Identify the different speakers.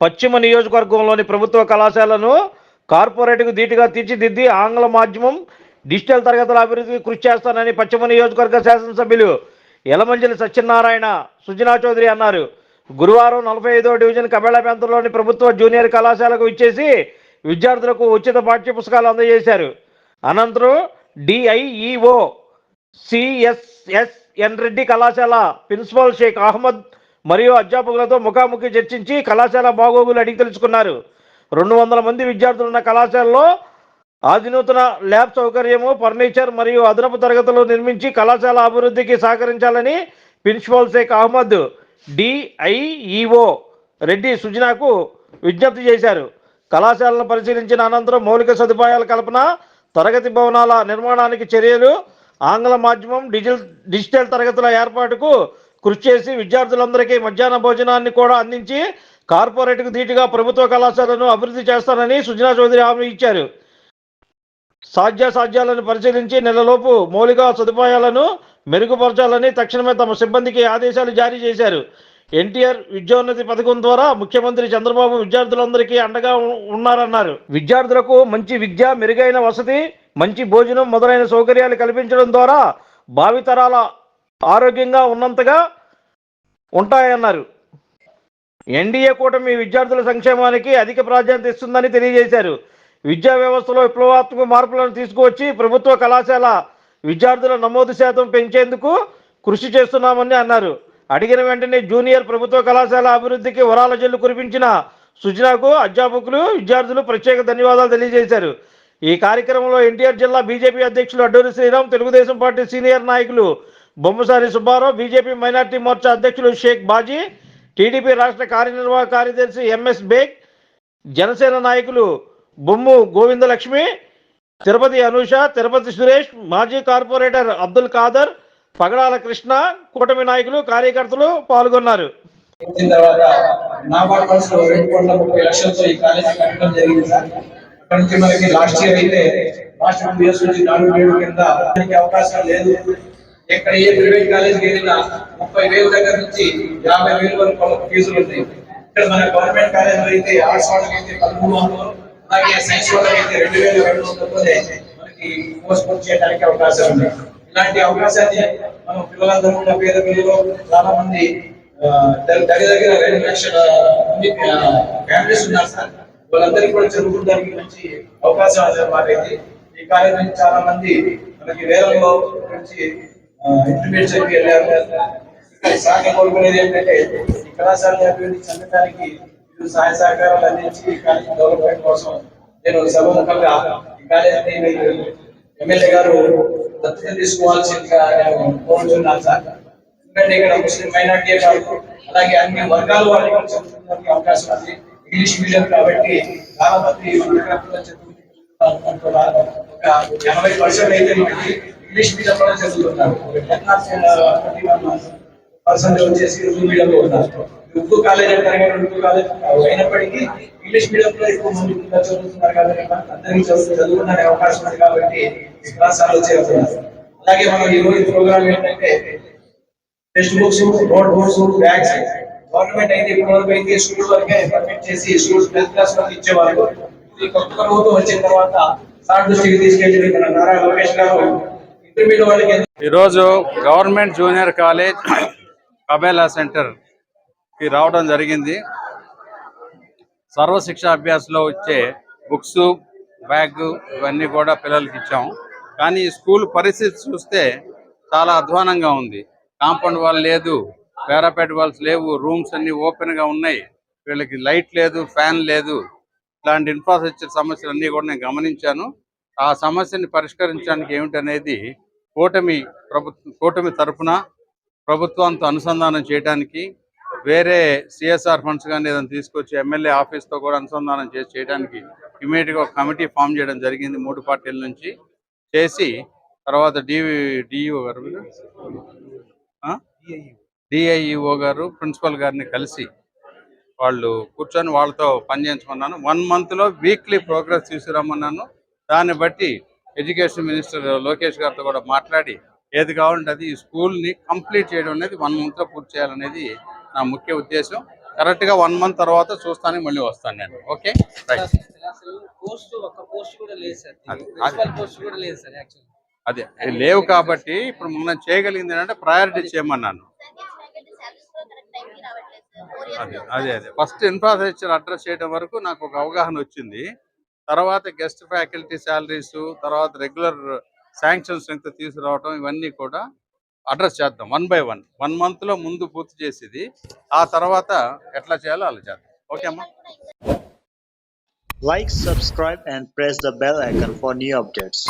Speaker 1: పశ్చిమ నియోజకవర్గంలోని ప్రభుత్వ కళాశాలను కార్పొరేట్కు ధీటుగా తీర్చిదిద్ది ఆంగ్ల మాధ్యమం డిజిటల్ తరగతుల అభివృద్ధికి కృషి చేస్తానని పశ్చిమ నియోజకవర్గ శాసనసభ్యులు యలమంజలి సత్యనారాయణ సుజనా చౌదరి అన్నారు. గురువారం నలభై ఐదో డివిజన్ కబేళాపేంతలోని ప్రభుత్వ జూనియర్ కళాశాలకు ఇచ్చేసి విద్యార్థులకు ఉచిత పాఠ్య పుస్తకాలు అందజేశారు. అనంతరం డిఐఈఓ సిఎస్ఎస్ఎన్ రెడ్డి కళాశాల ప్రిన్సిపాల్ షేక్ అహ్మద్ మరియు అధ్యాపకులతో ముఖాముఖి చర్చించి కళాశాల బాగోగులు అడిగి తెలుసుకున్నారు. రెండు వందల మంది విద్యార్థులున్న కళాశాలలో ఆధునూతన ల్యాబ్ సౌకర్యము ఫర్నిచర్ మరియు అదనపు తరగతులు నిర్మించి కళాశాల అభివృద్ధికి సహకరించాలని ప్రిన్సిపాల్ షేక్ అహ్మద్ డిఐఈఓ రెడ్డి సుజనాకు విజ్ఞప్తి చేశారు. కళాశాలను పరిశీలించిన అనంతరం మౌలిక సదుపాయాల కల్పన తరగతి భవనాల నిర్మాణానికి చర్యలు ఆంగ్ల మాధ్యమం డిజిటల్ డిజిటల్ తరగతుల ఏర్పాటుకు కృషి చేసి విద్యార్థులందరికీ మధ్యాహ్న భోజనాన్ని కూడా అందించి కార్పొరేట్కు ధీటుగా ప్రభుత్వ కళాశాలను అభివృద్ధి చేస్తానని సుజనా చౌదరి హామీ ఇచ్చారు. సాధ్యాసాధ్యాలను పరిశీలించి నెలలోపు మౌలిక సదుపాయాలను మెరుగుపరచాలని తక్షణమే తమ సిబ్బందికి ఆదేశాలు జారీ చేశారు. ఎన్టీఆర్ విద్యోన్నతి పథకం ద్వారా ముఖ్యమంత్రి చంద్రబాబు విద్యార్థులందరికీ అండగా ఉన్నారన్నారు. విద్యార్థులకు మంచి విద్య మెరుగైన వసతి మంచి భోజనం మొదలైన సౌకర్యాలు కల్పించడం ద్వారా భావితరాల ఆరోగ్యంగా ఉన్నంతగా ఉంటాయన్నారు. ఎన్డీఏ కూటమి విద్యార్థుల సంక్షేమానికి అధిక ప్రాధాన్యత ఇస్తుందని తెలియజేశారు. విద్యా వ్యవస్థలో విప్లవాత్మక మార్పులను తీసుకువచ్చి ప్రభుత్వ కళాశాల విద్యార్థుల నమోదు శాతం పెంచేందుకు కృషి చేస్తున్నామని అన్నారు. అడిగిన వెంటనే జూనియర్ ప్రభుత్వ కళాశాల అభివృద్ధికి వరాల జల్లు కురిపించిన సుజనాకు అధ్యాపకులు విద్యార్థులు ప్రత్యేక ధన్యవాదాలు తెలియజేశారు. ఈ కార్యక్రమంలో ఎన్టీఆర్ జిల్లా బీజేపీ అధ్యక్షులు అడ్డూరి శ్రీరామ్ తెలుగుదేశం పార్టీ సీనియర్ నాయకులు బొమ్మసారి సుబ్బారావు బీజేపీ మైనార్టీ మోర్చా అధ్యక్షులు షేక్ బాజీ టీడీపీ రాష్ట్ర కార్యనిర్వాహక కార్యదర్శి ఎంఎస్ బేగ్ జనసేన నాయకులు బొమ్ము గోవిందలక్ష్మి తిరుపతి అనూష తిరుపతి సురేష్ మాజీ కార్పొరేటర్ అబ్దుల్ ఖాదర్ పగడాల కృష్ణ కూటమి నాయకులు కార్యకర్తలు పాల్గొన్నారు.
Speaker 2: వచ్చిన తర్వాత నాబార్డ్ ఫండ్స్లో రెండు కోట్ల ముప్పై లక్షలతో ఈ కాలేజీ కట్టడం జరిగింది సార్. అక్కడ నుంచి మనకి లాస్ట్ ఇయర్ అయితే లాస్ట్ టూ ఇయర్స్ నుంచి నాలుగు వేలు కింద అవకాశం లేదు. ఎక్కడ ఏ ప్రైవేట్ కాలేజీకి వెళ్ళినా ముప్పై వేల దగ్గర నుంచి యాభై వేల వరకు ఫీజులు ఉంటాయి. ఇక్కడ మన గవర్నమెంట్ కాలేజీలో అయితే ఆర్ట్స్ వాళ్ళకి అయితే పదమూడు వందలు అలాగే సైన్స్ వాళ్ళకి అయితే రెండు వేల రెండు వందలతోనే మనకి పోస్ట్ పోన్ చేయడానికి అవకాశం ఉంది ఇలాంటి అవకాశాన్ని మనం పిల్లలందరూ కూడా పేద పిల్లలు చాలా మంది దగ్గర దగ్గర రెండు లక్షల మంది ఫ్యామిలీస్ ఉన్నారు సార్. వాళ్ళందరికీ కూడా చదువుకోవడానికి మంచి అవకాశం అన్నమాట ఇది ఈ కాలేజ్ నుంచి చాలా మంది మనకి వేలంలో నుంచి ఇంటర్మీడియట్ వెళ్ళారు ఇక్కడ శాఖ కోరుకునేది ఏంటంటే ఈ కళాశాల అభివృద్ధి చెందడానికి సహాయ సహకారాలు అందించి ఈ కాలేజ్ డెవలప్మెంట్ కోసం నేను సభముఖంగా ఈ కాలేజీని మీరు ఎమ్మెల్యే గారు దత్తత తీసుకోవాల్సిందిగా నేను కోరుతున్నాను సార్ ఎందుకంటే ఇక్కడ ముస్లిం మైనార్టీ కాదు అలాగే అన్ని వర్గాల వాళ్ళకి చదువుకోవడానికి అవకాశం ఉంది ఇంగ్లీష్ మీడియం కాబట్టి చాలా మంది చదువుకుంటున్నారు. ఒక ఎనభై పర్సెంట్ అయితే మనకి ఇంగ్లీష్ మీడియం లో చదువుతున్నారు పర్సెంట్ వచ్చేసి ఉర్దూ మీడియం లో ఉన్నారు ఉర్దూ కాలేజ్ అంటారు కానీ ఉర్దూ కాలేజ్ కాదు. అయినప్పటికీ ఇంగ్లీష్ మీడియం లో ఎక్కువ మంది పిల్లలు చదువుతున్నారు కాబట్టి అందరికీ చదువు చదువుకునే అవకాశం ఉంది కాబట్టి ఈ కళాశాలలో చేరుతున్నారు అలాగే మనం ఈ రోజు ప్రోగ్రామ్ ఏంటంటే text books note books bags government అయితే ఇప్పటి వరకు అయితే స్కూల్ వరకే పర్మిట్ చేసి స్కూల్ టెన్త్ క్లాస్ వరకు ఇచ్చేవాళ్ళు. ఇది కొత్త ప్రభుత్వం వచ్చిన తర్వాత సార్ దృష్టికి తీసుకెళ్ళి మన నారా లోకేష్ గారు ఇంటర్మీడియట్ వాళ్ళకి
Speaker 3: ఈరోజు గవర్నమెంట్ జూనియర్ కాలేజ్ కబేలా సెంటర్కి రావడం జరిగింది. సర్వశిక్ష అభ్యాసంలో వచ్చే బుక్స్ బ్యాగ్ ఇవన్నీ కూడా పిల్లలకి ఇచ్చాం. కానీ ఈ స్కూల్ పరిస్థితి చూస్తే చాలా అధ్వానంగా ఉంది. కాంపౌండ్ వాల్ లేదు పేరాపేట వాల్స్ లేవు రూమ్స్ అన్ని ఓపెన్గా ఉన్నాయి. వీళ్ళకి లైట్ లేదు ఫ్యాన్ లేదు. ఇలాంటి ఇన్ఫ్రాస్ట్రక్చర్ సమస్యలు అన్ని కూడా నేను గమనించాను. ఆ సమస్యని పరిష్కరించడానికి ఏమిటనేది కూటమి ప్రభుత్వం కూటమి తరఫున ప్రభుత్వంతో అనుసంధానం చేయడానికి వేరే సిఎస్ఆర్ ఫండ్స్ కానీ ఏదైనా తీసుకొచ్చి ఎమ్మెల్యే ఆఫీస్తో కూడా అనుసంధానం చేసి చేయడానికి ఇమీడియట్గా ఒక కమిటీ ఫామ్ చేయడం జరిగింది మూడు పార్టీల నుంచి. చేసి తర్వాత డివి డిఈఓ గారు డిఐఈఓ గారు ప్రిన్సిపల్ గారిని కలిసి వాళ్ళు కూర్చొని వాళ్ళతో పనిచేయించుకున్నాను వన్ మంత్లో వీక్లీ ప్రోగ్రెస్ తీసుకురమ్మన్నాను. దాన్ని బట్టి ఎడ్యుకేషన్ మినిస్టర్ లోకేష్ గారితో కూడా మాట్లాడి ఏది కావాలంటే అది ఈ స్కూల్ని కంప్లీట్ చేయడం అనేది వన్ మంత్లో పూర్తి చేయాలనేది నా ముఖ్య ఉద్దేశం. కరెక్ట్గా వన్ మంత్ తర్వాత చూస్తానికి మళ్ళీ వస్తాను నేను. ఓకే? రైట్
Speaker 4: అసలు పోస్ట్ ఒక పోస్ట్ కూడా లేదు సార్.
Speaker 3: అది-
Speaker 4: ప్రిన్సిపల్ పోస్ట్ కూడా లేదు సార్ యాక్చువల్లీ
Speaker 3: అదే లేవు కాబట్టి ఇప్పుడు మనం చేయగలిగింది ఏంటంటే ప్రయారిటీ చేయమన్నాను. అదే అదే అదే. ఫస్ట్ ఇన్ఫ్రాస్ట్రక్చర్ అడ్రస్ చేయడం వరకు నాకు ఒక అవగాహన వచ్చింది. తర్వాత గెస్ట్ ఫ్యాకల్టీ శాలరీస్ తర్వాత రెగ్యులర్ శాంక్షన్స్ ఎంత తీసుకురావడం ఇవన్నీ కూడా అడ్రస్ చేద్దాం వన్ బై వన్. వన్ మంత్లో ముందు పూర్తి చేసేది. ఆ తర్వాత ఎట్లా చేయాలో అలా చేద్దాం. ఓకే అమ్మా.
Speaker 5: Like, subscribe and press the bell icon for new updates